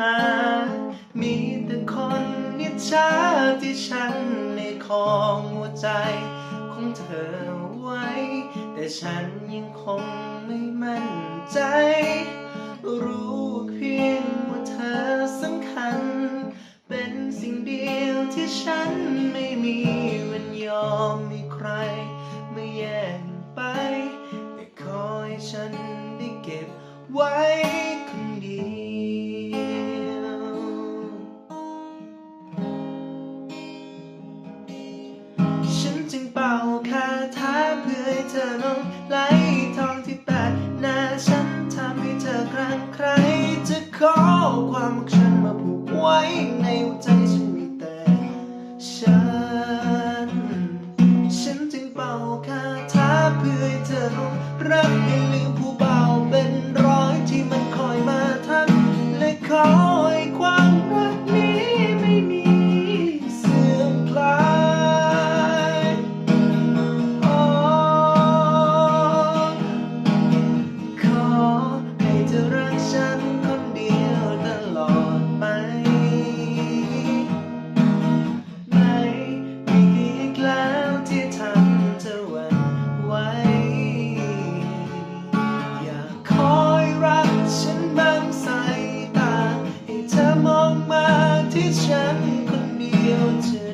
มา มีแต่คนนิจฉาที่ฉันในของหัวใจของเธอไว้ แต่ฉันยังคงไม่มั่นใจ รู้เพียงว่าเธอสำคัญ เป็นสิ่งเดียวที่ฉันไม่มีวันยอมให้ใครมาแย่งไปแต่ขอให้ฉันได้เก็บไว้ ธอลงไหลทองที่แปดหน้าฉันทำให้เธอครั้งใครจะขอความรักฉันมาผูกไว้ในหัวใจฉันมีแต่ฉัน ฉันจึงเป่าคาถาเพื่อให้เธอลงรัก you.